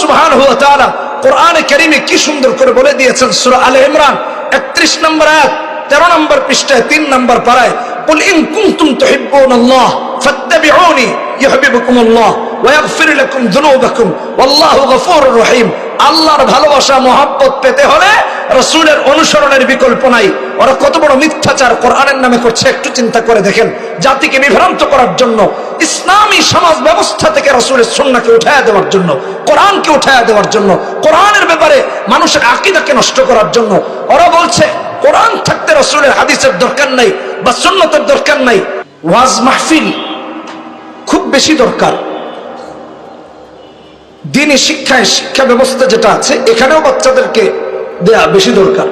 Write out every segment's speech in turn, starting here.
সুবহানাহু ওয়া তাআলা কোরআনে কারীমে কি সুন্দর করে বলে দিয়েছেন সূরা আলে ইমরান 31 নম্বর আয়াত 13 নম্বর পৃষ্ঠায় 3 নম্বর পারায় قل إن كنتم تحبون الله فاتبعوني يحببكم الله ويغفر لكم ذنوبكم والله غفور رحيم আল্লাহর ভালোবাসা, মহাব্বত পেতে হলে রসুলের অনুসরণের বিকল্প নাই। ওরা কত বড় মিথ্যাচার কোরআনের নামে করছে, একটু চিন্তা করে দেখেন। জাতিকে বিভ্রান্ত করার জন্য, ইসলামী সমাজ ব্যবস্থা থেকে রসুলের সন্নাকে উঠায়া দেওয়ার জন্য, কোরআনকে উঠায়া দেওয়ার জন্য, কোরআনের ব্যাপারে মানুষের আকিদাকে নষ্ট করার জন্য, ওরা বলছে, কোরআন থাকতে রসুলের হাদিসের দরকার নাই বা সুন্নতের দরকার নাই। ওয়াজ মাহফিল খুব বেশি দরকার। দিনী শিক্ষায় শিক্ষা ব্যবস্থা যেটা আছে, এখানেও বাচ্চাদেরকে দেয়া বেশি দরকার।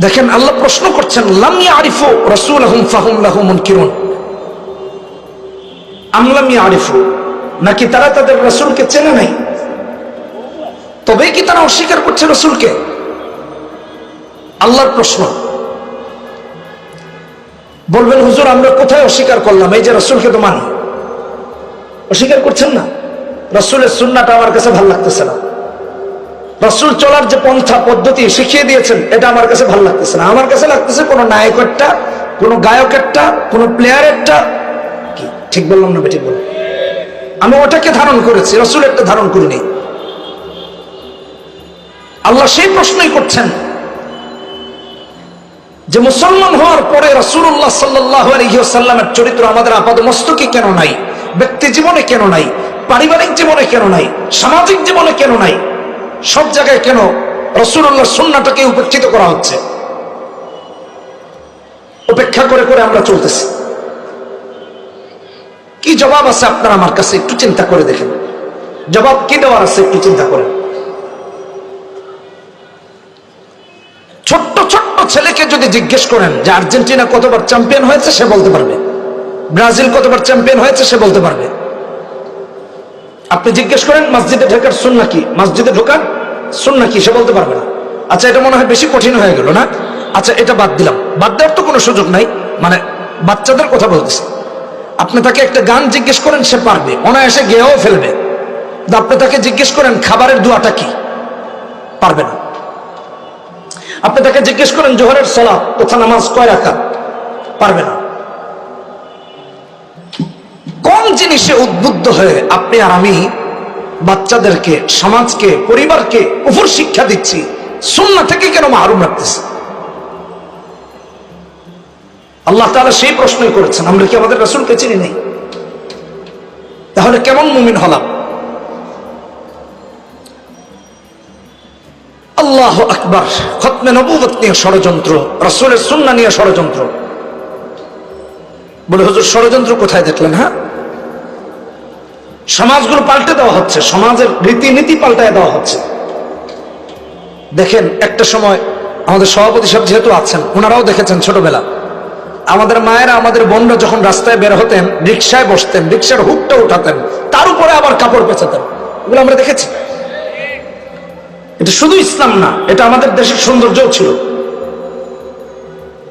দেখেন, আল্লাহ প্রশ্ন করছেন লামিয়া আরিফু রসুল আহম কিরুন আমলামিয়া আরিফু নাকি তারা তাদের রসুলকে চেনে নাই? তবেই কি তারা অস্বীকার করছে রসুলকে? আল্লাহর প্রশ্ন। বলবেন, হুজুর, আমরা কোথায় অস্বীকার করলাম? এই যে রসুলকে তো মানি। অস্বীকার করছেন না? রসুলের সুন্নাটা আমার কাছে ভালো লাগতেছে না। রসুল চলার যে পন্থা পদ্ধতি শিখিয়ে দিয়েছেন, এটা আমার কাছে ভালো লাগতেছে না। আমার কাছে লাগতেছে কোনো নায়কেরটা, কোনো গায়কেরটা, কোনো প্লেয়ারেরটা। কি? ঠিক বললাম না বেঠিক বললাম আমি ওটাকে ধারণ করেছি রসুলেরটা ধারণ করিনি। আল্লাহ সেই প্রশ্নই করছেন যে মুসলমান হওয়ার পরে রসুল্লাহ সাল্লাহ আলহিসাল্লামের চরিত্র আমাদের আপাদ মস্তকে কেন নাই? ব্যক্তি জীবনে কেন নাই? পারিবারিক জীবনে কেন নাই? সামাজিক জীবনে কেন নাই? সব জায়গায় কেন রসুল্লাহ সন্নাটাকে উপেক্ষিত করা হচ্ছে? উপেক্ষা করে করে আমরা চলতেছি। কি জবাব আছে আপনার আমার কাছে? একটু চিন্তা করে দেখেন। জবাব কি দেওয়ার আছে একটু চিন্তা করেন। ছোট্ট ছোট্ট ছেলেকে যদি জিজ্ঞেস করেন যে আর্জেন্টিনা কতবার চ্যাম্পিয়ন হয়েছে, সে বলতে পারবে। ব্রাজিল কতবার চ্যাম্পিয়ন হয়েছে সে বলতে পারবে। আপনি জিজ্ঞেস করেন, মসজিদে ঢোকার শুন নাকি মসজিদে ঢোকার শুন নাকি সে বলতে পারবে না। আচ্ছা এটা মনে হয় বেশি কঠিন হয়ে গেল না? আচ্ছা এটা বাদ দিলাম। বাদ দেওয়ার তো কোনো সুযোগ নাই। মানে বাচ্চাদের কথা বলতেছে। আপনি তাকে একটা গান জিজ্ঞেস করেন, সে পারবে। অনায়াসে গেয়েও ফেলবে। আপনি তাকে জিজ্ঞেস করেন, খাবারের দোয়াটা কি? পারবে না। আপনি তাকে জিজ্ঞেস করেন, জোহরের সলাপ তথা নামাজ কয় রাখা পারবে না। জিনিসে উদ্বুদ্ধ হয়ে আপনি আর আমি বাচ্চাদেরকে, সমাজকে, পরিবারকে উপর শিক্ষা দিচ্ছি। সুন্না থেকে কেন মাহরুম রাখতেছি আল্লাহ তাআলা সেই প্রশ্নই করেছেন, আমরা কি আমাদের রসুলকে চিনি নেই? তাহলে কেমন মুমিন হলাম? আল্লাহ আকবার, খতমে নবুবত নিয়ে ষড়যন্ত্র, রসুলের সুন্না নিয়ে ষড়যন্ত্র। বলে, হুজুর, ষড়যন্ত্র কোথায় দেখলেন হ্যাঁ? সমাজগুলো পাল্টে দেওয়া হচ্ছে, সমাজের রীতিনীতি পাল্টায় দেওয়া হচ্ছে। দেখেন, একটা সময় আমাদের সভাপতি সব যেহেতু আছেন, ওনারাও দেখেছেন ছোটবেলা। আমাদের মায়েরা, আমাদের বোনরা যখন রাস্তায় বের হতেন, রিক্সায় বসতেন, রিক্সার হুকটা উঠাতেন, তার উপরে আবার কাপড় পেঁচাতেন। এগুলো আমরা দেখেছি। এটা শুধু ইসলাম না, এটা আমাদের দেশের সৌন্দর্য ছিল।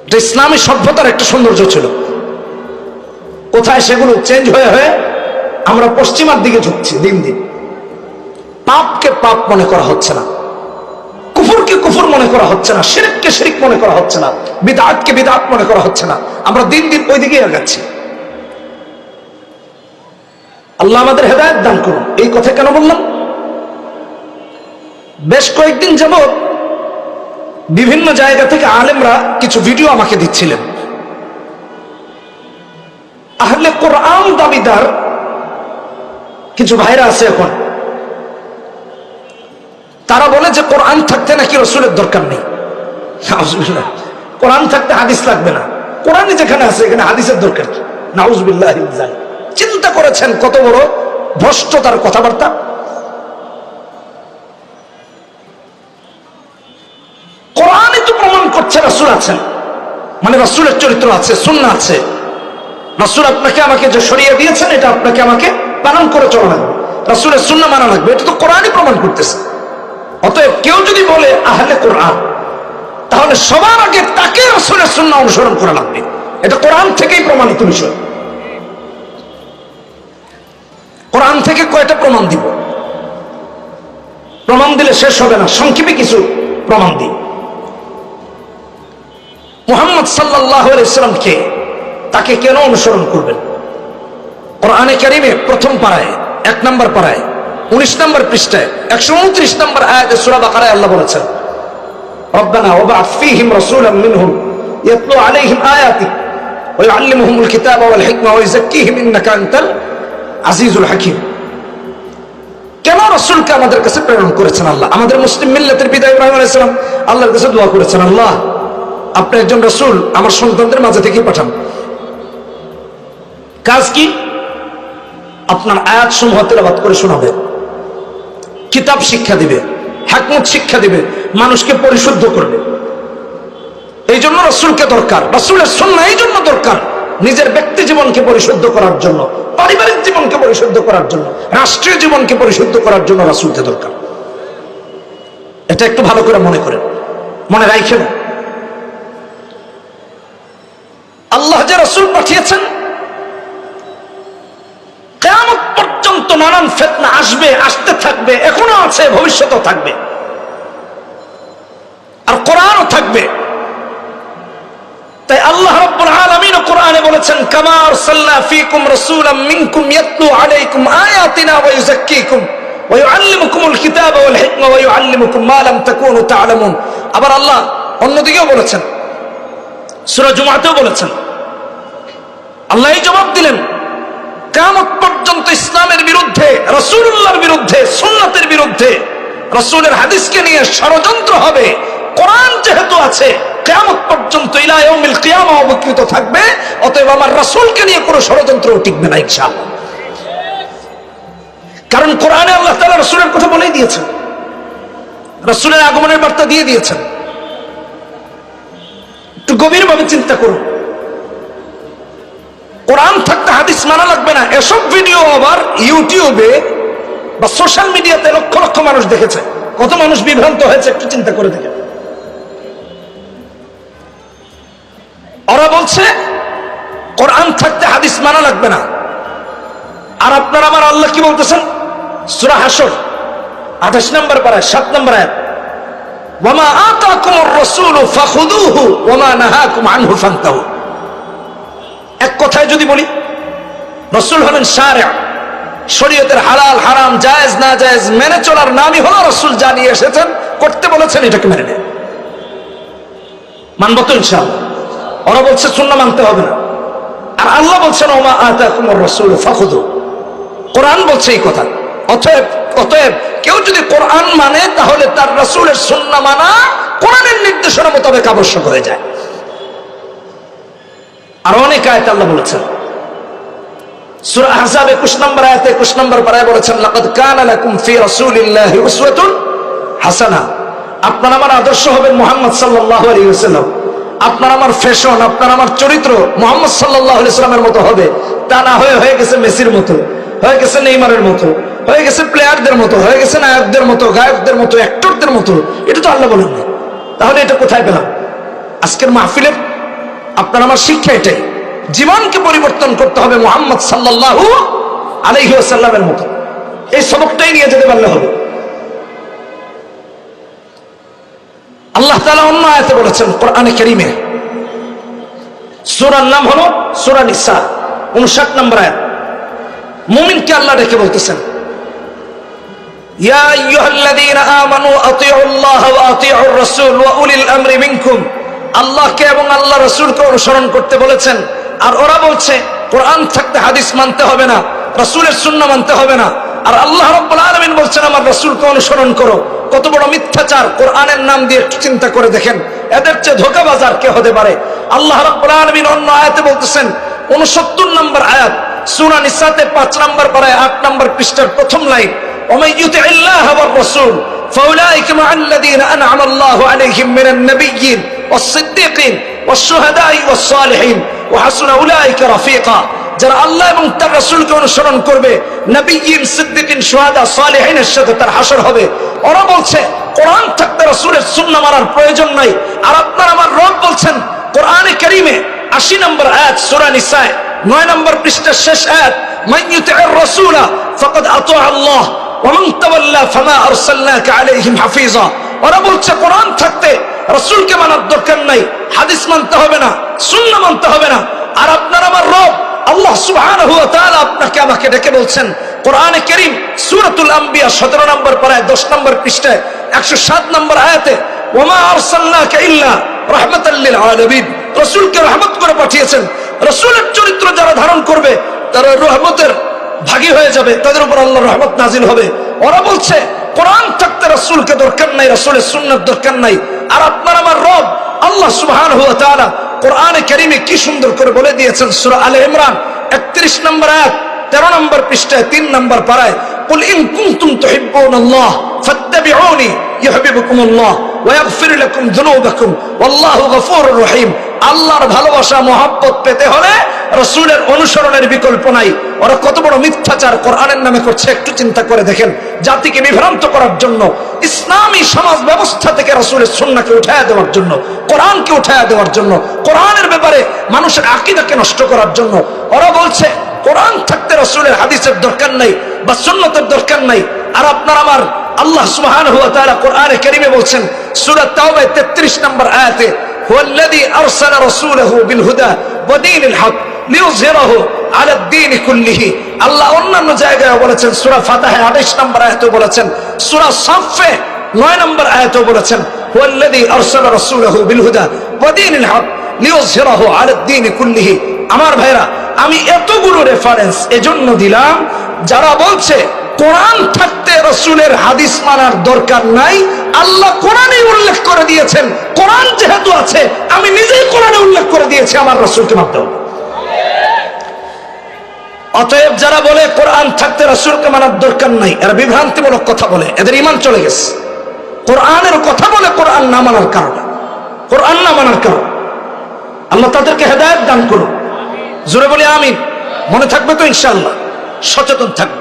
এটা ইসলামী সভ্যতার একটা সৌন্দর্য ছিল। কোথায় সেগুলো চেঞ্জ হয়ে হয়ে আমরা পশ্চিমার দিকে ঝুঁকছি, দিন দিন। পাপকে পাপ মনে করা হচ্ছে না। কুফুরকে কুফুর মনে করা হচ্ছে না। শিরিককে শিরিক মনে করা হচ্ছে না। বিদাতকে বিদাত মনে করা হচ্ছে না। আমরা দিন দিন ওই দিকে আগাচ্ছি। আল্লাহ আমাদের হেদায়ত দান করুন। এই কথা কেন বললাম? বেশ কয়েকদিন যাবৎ বিভিন্ন জায়গা থেকে আলেমরা কিছু ভিডিও আমাকে দিচ্ছিলেন। আহলে কোরআন দাবিদার কিছু ভাইরা আছে এখন। তারা বলে যে কোরআন থাকতে নাকি রসুলের দরকার নেই। কোরআন থাকতে হাদিস লাগবে না। কোরআনই যেখানে আছে, এখানে হাদিসের দরকার নাউজবিল্লাহ চিন্তা করেছেন কত বড় ভ্রষ্টতার কথাবার্তা? কোরআনই তো প্রমাণ করছে রাসুল আছেন। মানে রাসুলের চরিত্র আছে সুন্না আছে। রাসুল আপনাকে আমাকে যে সরিয়ে দিয়েছেন, এটা আপনাকে আমাকে পালন করে চলা লাগবে রাসুলের সুন্না মানা লাগবে। এটা তো কোরআনই প্রমাণ করতেছে। অতএব কেউ যদি বলে, আহলে কোরআন তাহলে সবার আগে তাকে রাসুলের সুন্না অনুসরণ করা লাগবে। এটা কোরআন থেকেই প্রমাণিত বিষয়। কোরআন থেকে কয়টা প্রমাণ দিব? প্রমাণ দিলে শেষ হবে না। সংক্ষেপে কিছু প্রমাণ দিই। মুহাম্মদ সাল্লাহ ইসলামকে তাকে কেন অনুসরণ করবেন? কোরআনে কারিমে প্রথম পাড়ায় এক নম্বর পাড়ায় উনিশ নম্বর পৃষ্ঠায় একশো উনত্রিশ নম্বর আয়াতে সুরা বাকারায় আল্লাহ বলেছেন ربنا وبعث فيهم رسولا منهم يتلو عليهم آياتك ويعلمهم الكتاب والحكمة ويزكيهم إنك أنت العزيز الحكيم কেন রসুলকে আমাদের কাছে প্রেরণ করেছেন আল্লাহ আমাদের মুসলিম মিল্লাতের বিদায় ইব্রাহিম আলাইসালাম আল্লাহর কাছে দোয়া করেছেন আল্লাহ আপনি একজন রসুল আমার সন্তানদের মাঝে থেকে পাঠান কাজ কি আপনার আয়াত সমূহ তেলাবাদ করে শোনাবে। কিতাব শিক্ষা দিবে, হাকমত শিক্ষা দিবে, মানুষকে পরিশুদ্ধ করবে। এই জন্য রসুলকে দরকার, রসুলের সন্না এই জন্য দরকার নিজের ব্যক্তি জীবনকে পরিশুদ্ধ করার জন্য, পারিবারিক জীবনকে পরিশুদ্ধ করার জন্য, রাষ্ট্রীয় জীবনকে পরিশুদ্ধ করার জন্য রাসুলকে দরকার। এটা একটু ভালো করে মনে করেন, মনে রাখেন আল্লাহ যে রসুল পাঠিয়েছেন পর্যন্ত নানান ফেতনা আসবে, আসতে থাকবে, এখনও আছে, ভবিষ্যতেও থাকবে। আর কোরআনও থাকবে। তাই আল্লাহ রাব্বুল আলামিন কোরআনে বলেছেন, কামা আরসালনা ফীকুম রাসূলাম মিনকুম ইয়াতলু আলাইকুম আয়াতিনা ওয়া ইউযাক্কিকুম ওয়া ইউআল্লিমুকুমুল কিতাবা ওয়াল হিকমা ওয়া ইউআল্লিমুকুম মা লাম তাকুনু তা'লামুন। আবার আল্লাহ অন্যদিকেও বলেছেন, সূরা জুমাতেও বলেছেন। আল্লাহ জবাব দিলেন কামত পর্যন্ত ইসলামের বিরুদ্ধে রসুল্লাহর বিরুদ্ধে, সুন্নতের বিরুদ্ধে রসুলের হাদিসকে নিয়ে ষড়যন্ত্র হবে। কোরআন যেহেতু আছে কেমত পর্যন্ত ইলায়মিল অবকৃত থাকবে, অতএব আমার রসুলকে নিয়ে কোনো ষড়যন্ত্র টিকবে না ইনশাআল্লাহ। কারণ কোরআনে আল্লাহ তাআলা রসুলের কথা বলেই দিয়েছেন। রসুলের আগমনের বার্তা দিয়ে দিয়েছেন। একটু গভীরভাবে চিন্তা করুন। কোরআন থাকতে হাদিস মানা লাগবে না। এসব ভিডিও আবার ইউটিউবে বা সোশ্যাল মিডিয়াতে লক্ষ লক্ষ মানুষ দেখেছে। কত মানুষ বিভ্রান্ত হয়েছে একটু চিন্তা করে দেখেন। ওরা বলছে, কোরআন থাকতে হাদিস মানা লাগবে না। আর আপনার আমার আল্লাহ কি বলতেছেন? সুরা হাসর, আঠাশ নম্বর পাড়ায় সাত নম্বর আয়াত। এক কথায় যদি বলি রসুল হলেন সারে শরীয়তের হালাল, হারাম, জায়েজ, না জায়েজ মেনে চলার নামই হলো রসুল জানিয়ে এসেছেন, করতে বলেছেন, এটাকে মেনে নেন। মানব তো ইনশাআল্লাহ। ওরা বলছে শূন্য মানতে হবে না। আর আল্লাহ বলছেন, ওমা আতা রসুল, ফাখুদু। কোরআন বলছে এই কথা। অতএব অতএব কেউ যদি কোরআন মানে তাহলে তার রসুলের সুন্না মানা কোরআনের নির্দেশনা মোতাবেক আবশ্যক হয়ে যায়। আর অনেক আয়াত আল্লাহ বলেছেন। সূরা আহজাব 21 নম্বর আয়াতে 21 নম্বর পারায় বলেছেন, লাকাদ কানা লাকুম ফি রাসূলিল্লাহি উসওয়াতুন হাসানা। আপনার আমার আদর্শ হবেন মুহাম্মদ সাল্লাল্লাহু আলাইহি ওয়াসাল্লাম। আপনার আমার ফ্যাশন, আপনার আমার চরিত্র মুহাম্মদ সাল্লাল্লাহু আলাইহি ওয়াসাল্লামের মতো হবে। তা না হয়ে হয়ে গেছে মেসির মতো, হয়ে গেছে নেইমারের মতো, হয়ে গেছে প্লেয়ারদের মতো, হয়ে গেছে নায়কদের মতো, গায়কদের মতো, অ্যাক্টরদের মতো। এটা তো আল্লাহ বলেন তাহলে এটা কোথায় পেলাম? আজকের মাহফিলের আপনার আমার শিক্ষা এটাই। জীবনকে পরিবর্তন করতে হবে মোহাম্মদ আলাইহি ওয়াসাল্লামের মতো। এই সবকটাই নিয়ে যেতে পারলে হবে। আল্লাহ তাআলা অন্য আয়াতে বলেছেন, কোরআনে কারীমে। সূরার নাম হলো সুরা নিসা 59 নম্বর আয়াত। মুমিনকে আল্লাহ ডেকে বলতেছেন আল্লাহকে এবং আল্লাহ রসুলকে অনুসরণ করতে বলেছেন আর ওরা বলছে কোরআন থাকতে হাদিস মানতে হবে না রসুলের শূন্য মানতে হবে না আর আল্লাহ রব্বুল আলমিন বলছেন আমার রসুলকে অনুসরণ করো কত বড় মিথ্যাচার কোরআনের নাম দিয়ে একটু চিন্তা করে দেখেন এদের চেয়ে ধোকাবাজ আর কে হতে পারে আল্লাহ রব্বুল আলমিন অন্য আয়াতে বলতেছেন উনসত্তর নম্বর আয়াত সুরা নিসাতে পাঁচ নম্বর পাড়ায় আট নম্বর পৃষ্ঠার প্রথম লাইন ওমাই ইউতি আল্লাহ রসুল فأولئك مع الذين أنعم الله عليهم من النبيين والصديقين والشهداء والصالحين ও হাসুনা উলাইকা রফিকা, যারা আল্লাহ এবং তার রাসূলকে অনুসরণ করবে, নবীন সিদ্দিকিন সোহাদা সালেহিনের সাথে তার হাসর হবে। ওরা বলছে, কোরআন থাকতে রাসূলের সুন্নাহ মারার প্রয়োজন নাই। আর আপনার আমার রব বলছেন, কোরআনে কারিমে আশি নম্বর আয়াত সূরা নিসায়, নয় নম্বর পৃষ্ঠার শেষ আয়াত, মান ইউতিউর রাসূলা ফাকাদ আতা আল্লাহ, ওয়া মান তাওয়াল্লা ফামা আরসালনাকা আলাইহিম হাফিজা। ওরা বলছে, কোরআন থাকতে রসুলকে মানার দরকার নাই, হাদিস মানতে হবে না সুন্না মানতে হবে না। আর আপনার আমার রব, আল্লাহ তাআলা আপনাকে আমাকে ডেকে বলছেন, কোরআনে কারীম, সূরাতুল আম্বিয়া 17 নম্বর পারায় 10 নম্বর পৃষ্ঠায় 107 নম্বর আয়াতে চরিত্র যারা ধারণ করবে, তারা রহমতের ভাগী হয়ে যাবে, তাদের উপর আল্লাহর রহমত নাজিল হবে। ওরা বলছে, কোরআন থাকতে রাসূলকে দরকার নাই, রাসূলের সুন্নাত দরকার নাই। আর আপনার আমার রব, আল্লাহ সুবহানাহু ওয়া তাআলা কোরআনে কারীমে কি সুন্দর করে বলে দিয়েছেন সূরা আলে ইমরান 31 নম্বর আয়াত 13 নম্বর পৃষ্ঠায় 3 নম্বর পারায় কুল ইন কুনতুম তুহিব্বুনাল্লাহ ফাত্তাবিউনি ইউহিব্বুকুমুল্লাহ ওয়া ইয়াগফির লাকুম যুনুবাকুম, ওয়াল্লাহু গফুরুর রহিম। আল্লাহর ভালোবাসা, মহব্বত পেতে হলে রসুলের অনুসরণের বিকল্প নাই। ওরা কত বড় মিথ্যাচার কোরআনের নামে করছে, একটু চিন্তা করে দেখেন। জাতিকে বিভ্রান্ত করার জন্য, ইসলামী সমাজ ব্যবস্থা থেকে রসুলের সন্নাকে উঠায় দেওয়ার জন্য, কোরআনকে উঠায় দেওয়ার জন্য, কোরআনের ব্যাপারে মানুষের আকিদাকে নষ্ট করার জন্য, ওরা বলছে, কোরআন থাকতে রসুলের হাদিসের দরকার নাই বা সুন্নতের দরকার নাই। আর আপনার আমার আল্লাহ সুবহানাহু ওয়া তাআলা কোরআনে কারীমে বলছেন, সূরা তাওবা 33 নম্বর আয়াতে هو الذي أرسل رسوله بالهدى ودين الحق লিউযহিরাহু আলা দ্বীন কুল্লিহি আল্লাহ অন্যান্য জায়গায় বলেছেন সূরা ফাতাহে 28 নম্বর আয়াতে বলেছেন সূরা সাফে 9 নম্বর আয়াতে বলেছেন হুয়াল্লাযী আরসালা রাসূলাহু বিল হুদা ওয়া দীনিল হক লিউযহিরাহু আলা দ্বীন কুল্লিহি আমার ভাইরা আমি এতগুলো রেফারেন্স এজন্য দিলাম যারা বলছে কোরআন থাকতে রসুলের হাদিস মানার দরকার নাই। আল্লাহ কোরআনে উল্লেখ করে দিয়েছেন। কোরআন যেহেতু আছে, আমি নিজেই কোরআনে উল্লেখ করে দিয়েছি আমার রসুলকে মানতে হবে। অতএব যারা বলে কোরআন থাকতে রসুলকে মানার দরকার নাই, এরা বিভ্রান্তিমূলক কথা বলে, এদের ইমান চলে গেছে। কোরআনের কথা বলে কোরআন না মানার কারণে। কোরআন না মানার কারণ। আল্লাহ তাদেরকে হেদায়ত দান করুন। জোরে বলি আমিন। মনে থাকবে তো ইনশাআল্লাহ। সচেতন থাকবে।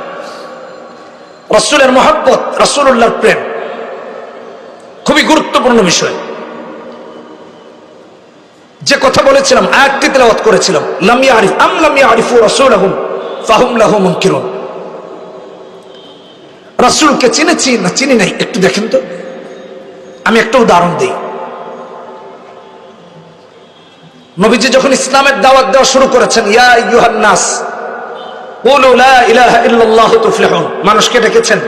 রসুলের মহাব্বত রসুল্লাহর প্রেম। খুবই গুরুত্বপূর্ণ বিষয়। যে কথা বলেছিলাম, আয়াতটি তেলাওয়াত করেছিলাম লামিয়া আরিফ আম লামিয়া আরিফু ফাহুম লাহু মুনকিরুন। রাসূলকে চিনেছি না চিনি নাই? একটু দেখেন তো। আমি একটা উদাহরণ দিই। নবীজি যখন ইসলামের দাওয়াত দেওয়া শুরু করেছেন, ইয়া আইয়ুহান নাস মানুষকে ডেকেছেন।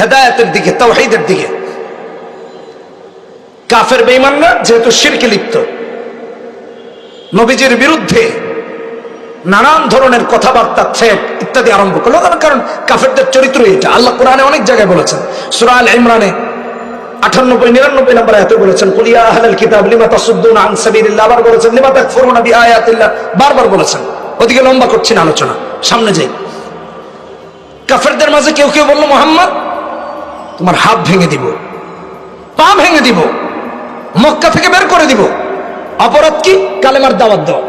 হেদায়েতের দিকে, তাওহীদের দিকে। কাফের বেঈমানরা যেহেতু শিরকে লিপ্ত। নবীজির বিরুদ্ধে নানান ধরনের কথাবার্তা, থ্রেট ইত্যাদি আরম্ভ করল। কারণ কাফেরদের চরিত্র এটা। আল্লাহ কোরআনে অনেক জায়গায় বলেছেন। সূরা আল ইমরানে আটানব্বই, নিরানব্বই নম্বর আয়াতে বলেছেন কিতাব আন আবার বলেছেন বারবার বলেছেন। ওদিকে লম্বা করছেন আলোচনা। সামনে যাই। কাফেরদের মাঝে কেউ কেউ বলল, মোহাম্মদ, তোমার হাত ভেঙে দিব, পা ভেঙে দিব, মক্কা থেকে বের করে দিব। অপরাধ কি? কালেমার দাওয়াত দেওয়া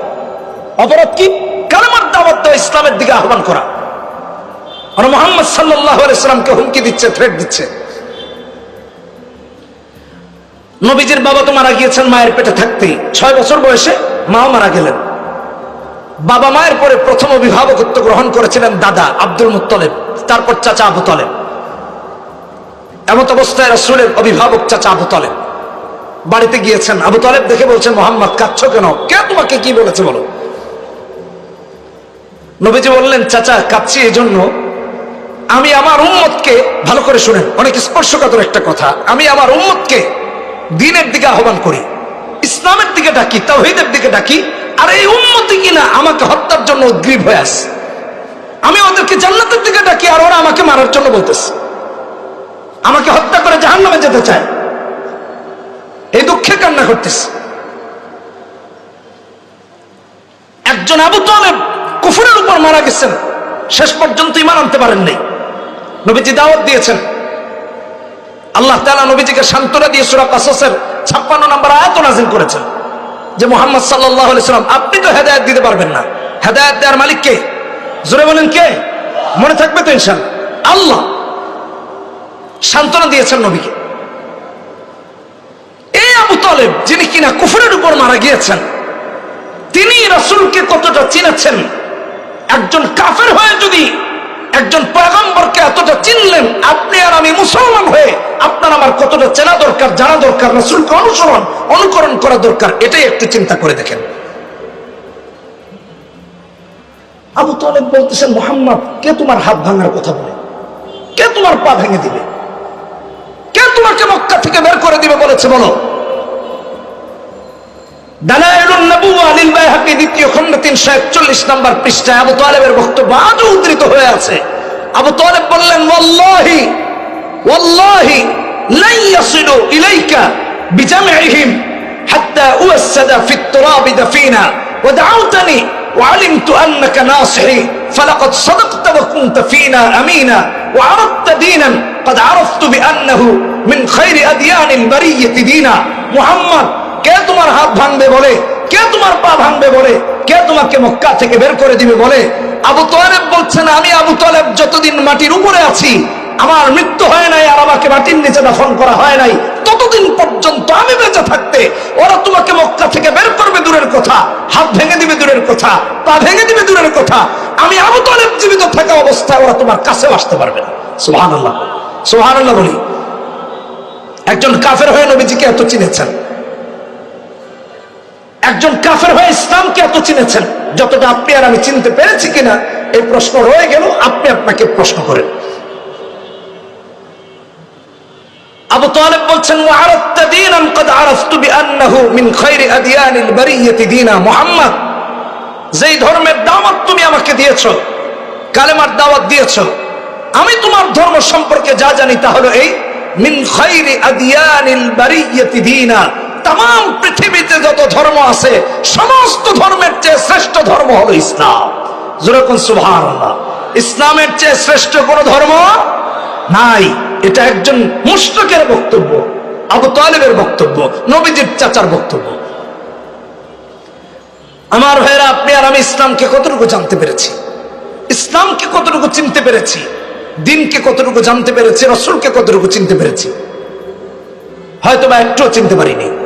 অপরাধ কি? কালেমার দাওয়াত দেওয়া ইসলামের দিকে আহ্বান করা। আর মোহাম্মদ সাল্লাহ হুমকি দিচ্ছে থ্রেট দিচ্ছে। নবীজির বাবা তো মারা গিয়েছেন মায়ের পেটে থাকতেই। ছয় বছর বয়সে মাও মারা গেলেন। বাবা মায়ের পরে প্রথম অভিভাবকত্ব গ্রহণ করেছিলেন দাদা আব্দুল মুত্তলেব, তারপর চাচা আবু তলেব। এমত অবস্থায় রসুলের অভিভাবক চাচা আবু তলেব। বাড়িতে গিয়েছেন। আবু তলেব দেখে বলছেন, মোহাম্মদ কাচ্ছ কেন? কে তোমাকে কি বলেছে বলো? নবীজি বললেন, চাচা কাচ্ছি এই জন্য আমি আমার উম্মতকে ভালো করে শুনেন, অনেক স্পর্শকাতর একটা কথা। আমি আমার উম্মতকে দিনের দিকে আহ্বান করি, ইসলামের দিকে ডাকি, তাওহীদের দিকে ডাকি, আর এই আমাকে হত্যার জন্য উদ্গ্রীব হয়ে আস আমি ওদেরকে জান্নাতের দিকে ডাকি আর ওরা আমাকে মারার জন্য বলতেছে। আমাকে হত্যা করে জাহান নামে যেতে চায়। এই দুঃখে কান্না করতেছে। একজন আবু তালেব কুফুরের উপর মারা গেছেন। শেষ পর্যন্ত ইমান আনতে পারেন নাই নবীজি দাওয়াত দিয়েছেন। আল্লাহ তাআলা নবীজিকে সান্ত্বনা দিয়ে সূরা কাসাসের 56 নম্বর আয়াত নাযিল করেছেন। যে মোহাম্মদ আলাইহি সাল্লাম, আপনি তো হেদায়েত দিতে পারবেন না। হেদায়ত দেওয়ার মালিক কে? জোরে বলেন কে? মনে থাকবে তো ইনশাআল্লাহ। আল্লাহ সান্ত্বনা দিয়েছেন নবীকে। এই যিনি কিনা কুফরের উপর মারা গিয়েছেন, তিনি রসুলকে কতটা চিনেছেন? একজন কাফের হয়ে যদি একজন পয়গম্বরকে এতটা চিনলেন, আপনি আর আমি মুসলমান হয়ে আপনার আমার কতটা চেনা দরকার, জানা দরকার, রাসূলকে অনুসরণ, অনুকরণ করা দরকার, এটাই একটু চিন্তা করে দেখেন। আবু তালেব বলতেছেন, মোহাম্মদ, কে তোমার হাত ভাঙার কথা বলে? কে তোমার পা ভেঙে দিবে? কে তোমাকে মক্কা থেকে বের করে দিবে বলেছে, বলো? দালাইলুন নবুওয়া লিল বাইহাকি দ্বিতীয় খণ্ড 341 নম্বর পৃষ্ঠায় আবু তালেবের বক্তব্য আজও উদ্ধৃত হয়ে আছে আবু তালেব বললেন ওয়াল্লাহি ওয়াল্লাহি lan yasilu ইলাইকা বিজামইহিম হাত্তা উসাদা ফি التراب دفينا ودعوتني وعلمت أنك ناصحي فلقد صدقت وكنت فينا أمينا وعرضت دينا قد عرفت بأنه من خير أديان البرية دينا محمد কে তোমার হাত ভাঙবে বলে? কে তোমার পা ভাঙবে বলে? কে তোমাকে মক্কা থেকে বের করে দিবে বলে? আবু তোয়ালেব বলছেন, আমি আবু তোয়ালেব যতদিন মাটির উপরে আছি, আমার মৃত্যু হয় নাই আর আমাকে মাটির নিচে দাফন করা হয় নাই। ততদিন পর্যন্ত আমি বেঁচে থাকতে, ওরা তোমাকে মক্কা থেকে বের করবে দূরের কথা, হাত ভেঙে দিবে দূরের কথা, পা ভেঙে দিবে দূরের কথা। আমি আবু তোয়ালেব জীবিত থাকা অবস্থায় ওরা তোমার কাছেও আসতে পারবে না। সুহান আল্লাহ সুহান আল্লাহ বলি। একজন কাফের হয়ে নবীজিকে এত চিনেছেন। একজন কাফের হয়ে ইসলামকে এত চিনেছেন, যতটা আপনি আর আমি চিনতে পেরেছি কিনা, এই প্রশ্ন রয়ে গেল, আপনি আপনাকে প্রশ্ন করেন। আবু তালেব বলছেন মোহাম্মদ। যেই ধর্মের দাওয়াত তুমি আমাকে দিয়েছ, কালেমার দাওয়াত দিয়েছ, আমি তোমার ধর্ম সম্পর্কে যা জানি তা হলো এই, মিন খৈরি আদিয়ানিল বারিয়াতি দিনা। তাম পৃথিবীতে যত ধর্ম আছে, সমস্ত ধর্মের চেয়ে শ্রেষ্ঠ ধর্ম হলো ইসলাম। যেরকম সুবহানাল্লাহ। ইসলামের চেয়ে শ্রেষ্ঠ কোন ধর্ম নাই। এটা একজন মুশরিকের বক্তব্য, আবু তালেবের বক্তব্য, নবীজির চাচার বক্তব্য। আমার ভাইরা আপনি আর আমি ইসলামকে কতটুকু জানতে পেরেছি? ইসলামকে কতটুকু চিনতে পেরেছি? দিনকে কতটুকু জানতে পেরেছি? রসুলকে কতটুকু চিনতে পেরেছি? হয়তো বা একটুও চিনতে পারিনি।